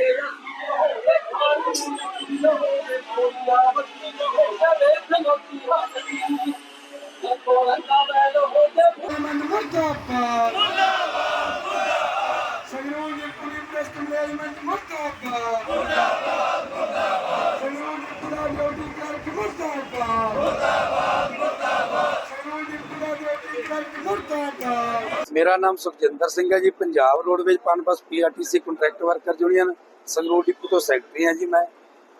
Thank you. ਮੇਰਾ ਨਾਮ ਸੁਖਜਿੰਦਰ ਸਿੰਘ ਹੈ ਜੀ। Punjab roadways Punbus PRTC contract worker union Sangrur depot ਤੋਂ ਸੈਕਟਰੀ ਹਾਂ ਜੀ ਮੈਂ।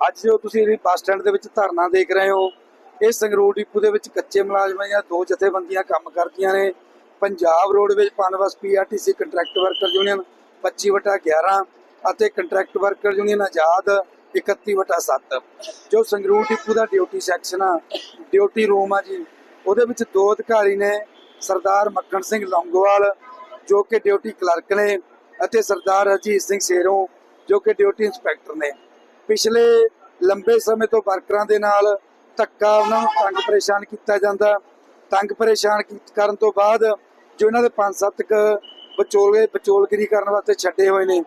ਅੱਜ ਜੋ ਤੁਸੀਂ ਇਹ ਬੱਸ ਸਟੈਂਡ ਦੇ ਵਿੱਚ ਧਰਨਾ ਦੇਖ ਰਹੇ ਹੋ, ਇਹ ਸੰਗਰੂਰ ਡਿਪੂ ਦੇ ਵਿੱਚ ਕੱਚੇ ਮੁਲਾਜ਼ਮਾਂ ਜਾਂ ਦੋ ਜਥੇਬੰਦੀਆਂ ਕੰਮ ਕਰਦੀਆਂ ਨੇ। Punjab roadways Punbus PRTC contract worker union 25 ਵਟਾ 11 ਅਤੇ ਕੰਟਰੈਕਟ ਵਰਕਰ ਯੂਨੀਅਨ ਆਜ਼ਾਦ 31 ਵਟਾ 7 ਜੋ ਸੰਗਰੂਰ ਡਿਪੂ ਦਾ ਡਿਊਟੀ ਸੈਕਸ਼ਨ ਆ ਡਿਊਟੀ ਰੂਮ ਆ ਜੀ, ਉਹਦੇ ਵਿੱਚ ਦੋ ਅਧਿਕਾਰੀ ਨੇ। ਸਰਦਾਰ ਮੱਖਣ ਸਿੰਘ ਲੌਂਗੋਵਾਲ, ਜੋ ਕਿ ਡਿਊਟੀ ਕਲਰਕ ਨੇ, ਅਤੇ ਸਰਦਾਰ ਹਰਜੀਤ ਸਿੰਘ ਸੇਰੋਂ, ਜੋ ਕਿ ਡਿਊਟੀ ਇੰਸਪੈਕਟਰ ਨੇ। ਪਿਛਲੇ ਲੰਬੇ ਸਮੇਂ ਤੋਂ ਵਰਕਰਾਂ ਦੇ ਨਾਲ ਧੱਕਾ ਉਹਨਾਂ ਨੂੰ ਤੰਗ ਪਰੇਸ਼ਾਨ ਕੀਤਾ ਜਾਂਦਾ। ਤੰਗ ਪਰੇਸ਼ਾਨ ਕੀ- ਕਰਨ ਤੋਂ ਬਾਅਦ, ਜੋ ਇਹਨਾਂ ਦੇ ਪੰਜ ਸੱਤ ਕ ਵਿਚੋਲੇ, ਵਿਚੋਲਗਿਰੀ ਕਰਨ ਵਾਸਤੇ ਛੱਡੇ ਹੋਏ ਨੇ,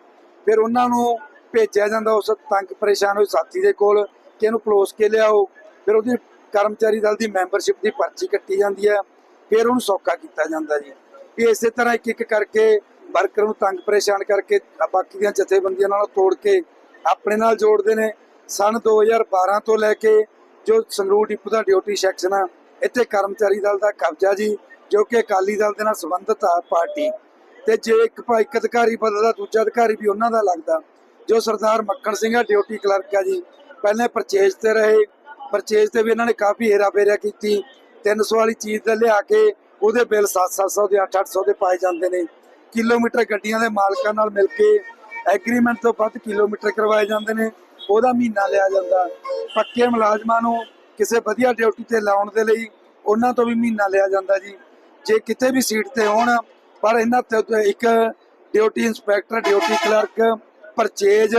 ਫਿਰ ਉਹਨਾਂ ਨੂੰ ਭੇਜਿਆ ਜਾਂਦਾ ਉਸ ਤੰਗ ਪਰੇਸ਼ਾਨ ਹੋਏ ਸਾਥੀ ਦੇ ਕੋਲ ਕਿ ਇਹਨੂੰ ਪਲੋਸ ਕੇ ਲਿਆਓ। ਫਿਰ ਉਹਦੀ ਕਰਮਚਾਰੀ ਦਲ ਦੀ ਮੈਂਬਰਸ਼ਿਪ ਦੀ ਪਰਚੀ ਕੱਟੀ ਜਾਂਦੀ ਹੈ। ਫਿਰ ਉਹਨੂੰ ਸੌਖਾ ਕੀਤਾ ਜਾਂਦਾ ਜੀ। ਵੀ ਇਸੇ ਤਰ੍ਹਾਂ ਇੱਕ ਇੱਕ ਕਰਕੇ ਵਰਕਰ ਨੂੰ ਤੰਗ ਪਰੇਸ਼ਾਨ ਕਰਕੇ ਬਾਕੀ ਦੀਆਂ ਜਥੇਬੰਦੀਆਂ ਨਾਲ ਤੋੜ ਕੇ ਆਪਣੇ ਨਾਲ ਜੋੜਦੇ ਨੇ। ਸਨ 2012 ਤੋਂ ਲੈ ਕੇ ਜੋ ਸੰਗਰੂਰ ਡਿਪੂ ਦਾ ਡਿਊਟੀ ਸੈਕਸ਼ਨ ਆ, ਇੱਥੇ ਕਰਮਚਾਰੀ ਦਲ ਦਾ ਕਬਜ਼ਾ ਜੀ, ਜੋ ਕਿ ਅਕਾਲੀ ਦਲ ਦੇ ਨਾਲ ਸੰਬੰਧਿਤ ਆ ਪਾਰਟੀ। ਤੇ ਜੇ ਇੱਕ ਭਾ, ਇੱਕ ਅਧਿਕਾਰੀ ਬਦਲਦਾ, ਦੂਜਾ ਅਧਿਕਾਰੀ ਵੀ ਉਹਨਾਂ ਦਾ ਲੱਗਦਾ। ਜੋ ਸਰਦਾਰ ਮੱਖਣ ਸਿੰਘ ਆ, ਡਿਊਟੀ ਕਲਰਕ ਆ ਜੀ। ਪਹਿਲੇ ਪਰਚੇਜ ਤੇ ਰਹੇ। ਪਰਚੇਜ ਤੇ ਵੀ ਇਹਨਾਂ ਨੇ ਕਾਫੀ ਹੇਰਾ ਫੇਰਿਆ ਕੀਤੀ। 300 ਵਾਲੀ ਚੀਜ਼ ਤੇ ਲਿਆ ਕੇ ਉਹਦੇ ਬਿੱਲ 7-700 ਦੇ 8-800 ਦੇ ਪਾਏ ਜਾਂਦੇ ਨੇ। ਕਿਲੋਮੀਟਰ ਗੱਡੀਆਂ ਦੇ ਮਾਲਕਾਂ ਨਾਲ ਮਿਲ ਕੇ ਐਗਰੀਮੈਂਟ ਤੋਂ ਵੱਧ ਕਿਲੋਮੀਟਰ ਕਰਵਾਏ ਜਾਂਦੇ ਨੇ, ਉਹਦਾ ਮਹੀਨਾ ਲਿਆ ਜਾਂਦਾ। ਪੱਕੇ ਮੁਲਾਜ਼ਮਾਂ ਨੂੰ ਕਿਸੇ ਵਧੀਆ ਡਿਊਟੀ ਤੇ ਲਾਉਣ ਦੇ ਲਈ ਉਹਨਾਂ ਤੋਂ ਵੀ ਮਹੀਨਾ ਲਿਆ ਜਾਂਦਾ ਜੀ। ਜੇ ਕਿਤੇ ਵੀ ਸੀਟ ਤੇ ਹੋਣ, ਪਰ ਇਹਨਾਂ ਤੇ ਇੱਕ duty inspector duty clerk purchase,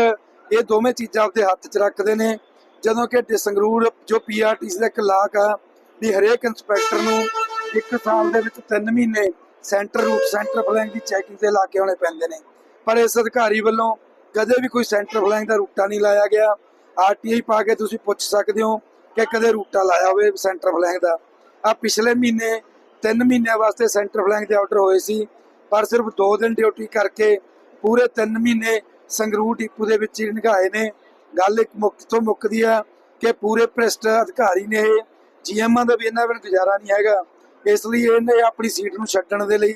ਇਹ ਦੋਵੇਂ ਚੀਜ਼ਾਂ ਆਪਦੇ ਹੱਥ 'ਚ ਰੱਖਦੇ ਨੇ। ਜਦੋਂ ਕਿ ਡ- ਸੰਗਰੂਰ ਜੋ ਪੀਆਰਟੀਸੀ ਦਾ ਇੱਕ ਲਾਕ ਆ ਵੀ ਹਰੇਕ ਇੰਸਪੈਕਟਰ ਨੂੰ ਇੱਕ ਸਾਲ ਦੇ ਵਿੱਚ 3 ਮਹੀਨੇ ਸੈਂਟਰ ਰੂਟ ਸੈਂਟਰ ਫਲੈਂਗ ਦੀ ਚੈਕਿੰਗ ਤੇ ਲਾ ਕੇ ਆਉਣੇ ਪੈਂਦੇ ਨੇ। ਪਰ ਇਸ ਅਧਿਕਾਰੀ ਵੱਲੋਂ ਕਦੇ ਵੀ ਕੋਈ ਸੈਂਟਰ ਫਲੈਂਗ ਦਾ ਰੂਟਾ ਨਹੀਂ ਲਾਇਆ ਗਿਆ। ਆਰਟੀਆਈ ਪਾ ਕੇ ਤੁਸੀਂ ਪੁੱਛ ਸਕਦੇ ਹੋ ਕਿ ਕਦੇ ਰੂਟਾ ਲਾਇਆ ਹੋਵੇ ਸੈਂਟਰ ਫਲੈਂਗ ਦਾ। ਆ ਪਿਛਲੇ ਮਹੀਨੇ 3 ਮਹੀਨਿਆਂ ਵਾਸਤੇ ਸੈਂਟਰ ਫਲੈਂਗ ਦੇ ਆਰਡਰ ਹੋਏ ਸੀ, ਪਰ ਸਿਰਫ 2 ਦਿਨ ਡਿਊਟੀ ਕਰਕੇ ਪੂਰੇ 3 ਮਹੀਨੇ ਸੰਗਰੂਰ ਟਿੱਪੂ ਦੇ ਵਿੱਚ ਹੀ ਨਿਗਾਏ ਨੇ। ਗੱਲ ਇੱਕ ਮੁੱਖ ਤੋਂ ਮੁੱਕਦੀ ਆ ਕਿ ਪੂਰੇ ਭ੍ਰਿਸ਼ਟ ਅਧਿਕਾਰੀ ਨੇ ਇਹ ਜੀਐਮਾਂ ਦਾ ਵੀ ਇਹਨਾਂ ਬਿਨ ਗੁਜ਼ਾਰਾ ਨਹੀਂ ਹੈਗਾ। ਇਸ ਲਈ ਇਹਨੇ ਆਪਣੀ ਸੀਟ ਨੂੰ ਛੱਡਣ ਦੇ ਲਈ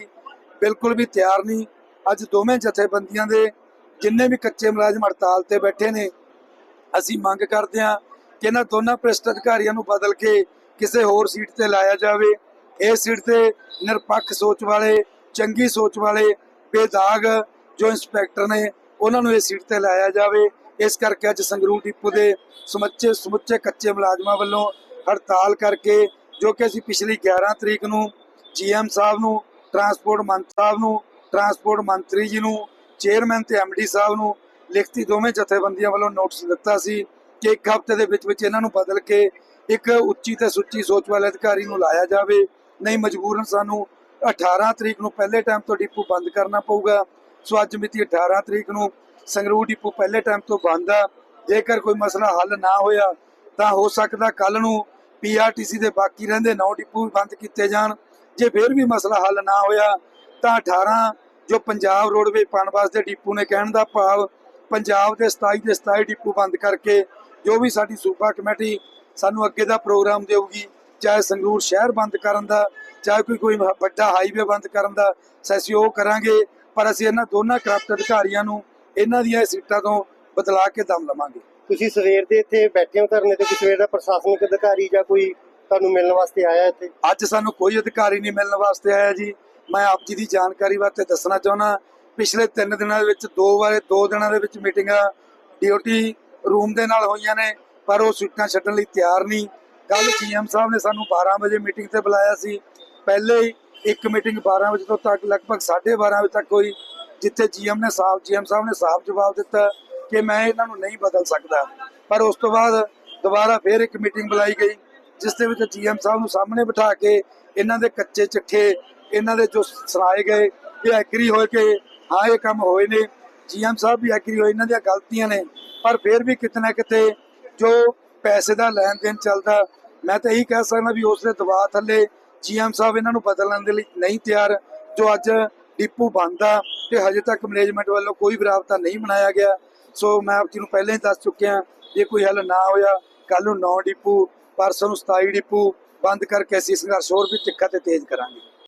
ਬਿਲਕੁਲ ਵੀ ਤਿਆਰ ਨਹੀਂ। ਅੱਜ ਦੋਵੇਂ ਜਥੇਬੰਦੀਆਂ ਦੇ ਜਿੰਨੇ ਵੀ ਕੱਚੇ ਮੁਲਾਜ਼ਮ ਹੜਤਾਲ ਤੇ ਬੈਠੇ ਨੇ, ਅਸੀਂ ਮੰਗ ਕਰਦੇ ਹਾਂ ਕਿ ਇਹਨਾਂ ਦੋਨਾਂ ਭ੍ਰਿਸ਼ਟ ਅਧਿਕਾਰੀਆਂ ਨੂੰ ਬਦਲ ਕੇ ਕਿਸੇ ਹੋਰ ਸੀਟ ਤੇ ਲਾਇਆ ਜਾਵੇ। ਇਸ ਸੀਟ ਤੇ ਨਿਰਪੱਖ ਸੋਚ ਵਾਲੇ, ਚੰਗੀ ਸੋਚ ਵਾਲੇ, ਬੇਦਾਗ ਜੋ ਇੰਸਪੈਕਟਰ ਨੇ, ਉਹਨਾਂ ਨੂੰ ਇਸ ਸੀਟ ਤੇ ਲਾਇਆ ਜਾਵੇ। ਇਸ ਕਰਕੇ ਅੱਜ ਸੰਗਰੂਰ ਡਿਪੂ ਦੇ ਸਮੁੱਚੇ ਸਮੁੱਚੇ ਕੱਚੇ ਮੁਲਾਜ਼ਮਾਂ ਵੱਲੋਂ ਹੜਤਾਲ ਕਰਕੇ, ਜੋ ਕਿ ਅਸੀਂ ਪਿਛਲੀ 11 ਤਰੀਕ ਨੂੰ ਜੀਐਮ ਸਾਹਿਬ ਨੂੰ ਟਰਾਂਸਪੋਰਟ ਮੰਤਰੀ ਸਾਹਿਬ ਨੂੰ ਟਰਾਂਸਪੋਰਟ ਮੰਤਰੀ ਜੀ ਨੂੰ ਚੇਅਰਮੈਨ ਤੇ ਐਮਡੀ ਸਾਹਿਬ ਨੂੰ ਲਿਖਤੀ ਦੋਵੇਂ ਜਥੇਬੰਦੀਆਂ ਵੱਲੋਂ ਨੋਟਿਸ ਦਿੱਤਾ ਸੀ ਕਿ ਇੱਕ ਹਫ਼ਤੇ ਦੇ ਵਿੱਚ ਵਿੱਚ ਇਹਨਾਂ ਨੂੰ ਬਦਲ ਕੇ ਇੱਕ ਉੱਚੀ ਤੇ ਸੁੱਚੀ ਸੋਚ ਵਾਲੇ ਅਧਿਕਾਰੀ ਨੂੰ ਲਾਇਆ ਜਾਵੇ। ਨਹੀਂ ਮਜਬੂਰਨ ਸਾਨੂੰ 18 ਤਰੀਕ ਨੂੰ ਪਹਿਲੇ ਟਾਈਮ ਤੋਂ ਡਿਪੂ ਬੰਦ ਕਰਨਾ ਪਊਗਾ। ਸੋ ਅੱਜ ਮਿਤੀ 18 ਤਰੀਕ ਨੂੰ ਸੰਗਰੂਰ ਡਿਪੂ ਪਹਿਲੇ ਟਾਈਮ ਤੋਂ ਬੰਦ ਆ। ਜੇਕਰ ਕੋਈ ਮਸਲਾ ਹੱਲ ਨਾ ਹੋਇਆ ਤਾਂ ਹੋ ਸਕਦਾ ਕੱਲ ਨੂੰ ਪੀਆਰਟੀਸੀ ਦੇ ਬਾਕੀ ਰਹਿੰਦੇ 9 ਡਿਪੂ ਵੀ ਬੰਦ ਕੀਤੇ ਜਾਣ। ਜੇ ਫਿਰ ਵੀ ਮਸਲਾ ਹੱਲ ਨਾ ਹੋਇਆ, ਤਾਂ 18 ਜੋ ਪੰਜਾਬ ਰੋਡਵੇ ਪਨਬਸ ਦੇ ਡਿਪੂ ਨੇ ਕਹਿਣ ਦਾ ਭਾਵ, ਪੰਜਾਬ ਦੇ 27 ਦੇ 27 ਡਿਪੂ ਬੰਦ ਕਰਕੇ ਜੋ ਵੀ ਸਾਡੀ ਸੂਬਾ ਕਮੇਟੀ ਸਾਨੂੰ ਅੱਗੇ ਦਾ ਪ੍ਰੋਗਰਾਮ ਦੇਊਗੀ, ਚਾਹੇ ਸੰਗਰੂਰ ਸ਼ਹਿਰ ਬੰਦ ਕਰਨ ਦਾ, ਚਾਹੇ ਕੋਈ ਕੋਈ ਵੱਡਾ ਹਾਈਵੇ ਬੰਦ ਕਰਨ ਦਾ ਅਸੀਂ ਉਹ ਕਰਾਂਗੇ। ਪਰ ਅਸੀਂ ਇਹਨਾਂ ਦੋਨਾਂ ਕਰਪਟ ਅਧਿਕਾਰੀਆਂ ਨੂੰ ਇਹਨਾਂ ਦੀਆਂ ਸੀਟਾਂ ਤੋਂ ਬਦਲਾ ਕੇ ਦਮ ਲਵਾਂਗੇ। ਤੁਸੀਂ ਸਵੇਰ ਦੇ ਇੱਥੇ ਬੈਠੇ ਹੋ ਧਰਨੇ ਤੇ, ਕੋਈ ਸਵੇਰ ਦਾ ਪ੍ਰਸ਼ਾਸਨਿਕ ਅਧਿਕਾਰੀ ਜਾਂ ਕੋਈ ਤੁਹਾਨੂੰ ਮਿਲਣ ਵਾਸਤੇ ਆਇਆ ਇੱਥੇ? ਅੱਜ ਸਾਨੂੰ ਕੋਈ ਅਧਿਕਾਰੀ ਨਹੀਂ ਮਿਲਣ ਵਾਸਤੇ ਆਇਆ ਜੀ। ਮੈਂ ਆਪ ਜੀ ਦੀ ਜਾਣਕਾਰੀ ਵਾਸਤੇ ਦੱਸਣਾ ਚਾਹੁੰਦਾ ਪਿਛਲੇ 3 ਦਿਨਾਂ ਦੇ ਵਿੱਚ, ਦੋ ਵਾਰੇ, ਦੋ ਦਿਨਾਂ ਦੇ ਵਿੱਚ ਮੀਟਿੰਗਾਂ ਡਿਊਟੀ ਰੂਮ ਦੇ ਨਾਲ ਹੋਈਆਂ ਨੇ, ਪਰ ਉਹ ਸੀਟਾਂ ਛੱਡਣ ਲਈ ਤਿਆਰ ਨਹੀਂ। ਕੱਲ ਜੀਐਮ ਸਾਹਿਬ ਨੇ ਸਾਨੂੰ 12 ਵਜੇ ਮੀਟਿੰਗ ਤੇ ਬੁਲਾਇਆ ਸੀ। ਪਹਿਲੇ ਹੀ ਇੱਕ ਮੀਟਿੰਗ 12 ਵਜੇ ਤੋਂ ਤੱਕ, ਲਗਭਗ 12:30 ਵਜੇ ਤੱਕ ਹੋਈ, ਜਿੱਥੇ ਜੀਐਮ ਨੇ ਸਾਫ਼, ਜੀਐਮ ਸਾਹਿਬ ਨੇ ਸਾਫ਼ ਜਵਾਬ ਦਿੱਤਾ। ਕਿ ਮੈਂ ਇਹਨਾਂ ਨੂੰ ਨਹੀਂ ਬਦਲ ਸਕਦਾ। ਪਰ ਉਸ ਤੋਂ ਬਾਅਦ ਦੁਬਾਰਾ ਫੇਰ ਇੱਕ ਮੀਟਿੰਗ ਬੁਲਾਈ ਗਈ, ਜਿਸ ਦੇ ਵਿੱਚ ਜੀਐਮ ਸਾਹਿਬ ਨੂੰ ਸਾਹਮਣੇ ਬਿਠਾ ਕੇ ਇਹਨਾਂ ਦੇ ਕੱਚੇ ਚਿੱਠੇ, ਇਹਨਾਂ ਦੇ ਜੋ ਸੁਣਾਏ ਗਏ, ਇਹ ਐਗਰੀ ਹੋਏ ਕਿ ਹਾਂ, ਇਹ ਕੰਮ ਹੋਏ ਨੇ। ਜੀਐਮ ਸਾਹਿਬ ਵੀ ਐਗਰੀ ਹੋਏ, ਇਹਨਾਂ ਦੀਆਂ ਗਲਤੀਆਂ ਨੇ। ਪਰ ਫਿਰ ਵੀ ਕਿਤੇ ਨਾ ਕਿਤੇ ਜੋ ਪੈਸੇ ਦਾ ਲੈਣ ਦੇਣ ਚੱਲਦਾ, ਮੈਂ ਤਾਂ ਇਹੀ ਕਹਿ ਸਕਦਾ ਵੀ ਉਸ ਦੇ ਦਬਾਅ ਥੱਲੇ ਜੀਐਮ ਸਾਹਿਬ ਇਹਨਾਂ ਨੂੰ ਬਦਲਣ ਦੇ ਲਈ ਨਹੀਂ ਤਿਆਰ, ਜੋ ਅੱਜ ਡਿਪੂ ਬੰਦ ਆ ਤੇ ਹਜੇ ਤੱਕ ਮੈਨੇਜਮੈਂਟ ਵੱਲੋਂ ਕੋਈ ਵੀ ਰਾਬਤਾ ਨਹੀਂ ਬਣਾਇਆ ਗਿਆ। ਸੋ ਮੈਂ ਆਪ ਜੀ ਨੂੰ ਪਹਿਲਾਂ ਹੀ ਦੱਸ ਚੁੱਕਿਆ ਜੇ ਕੋਈ ਹੱਲ ਨਾ ਹੋਇਆ ਕੱਲ ਨੂੰ 9 ਡਿਪੂ, ਪਰਸੋਂ ਨੂੰ 27 ਡਿਪੂ, ਬੰਦ ਕਰਕੇ ਅਸੀਂ ਸੰਘਰਸ਼ ਹੋਰ ਵੀ ਤਿੱਖਾ ਤੇ ਤੇਜ਼ ਕਰਾਂਗੇ।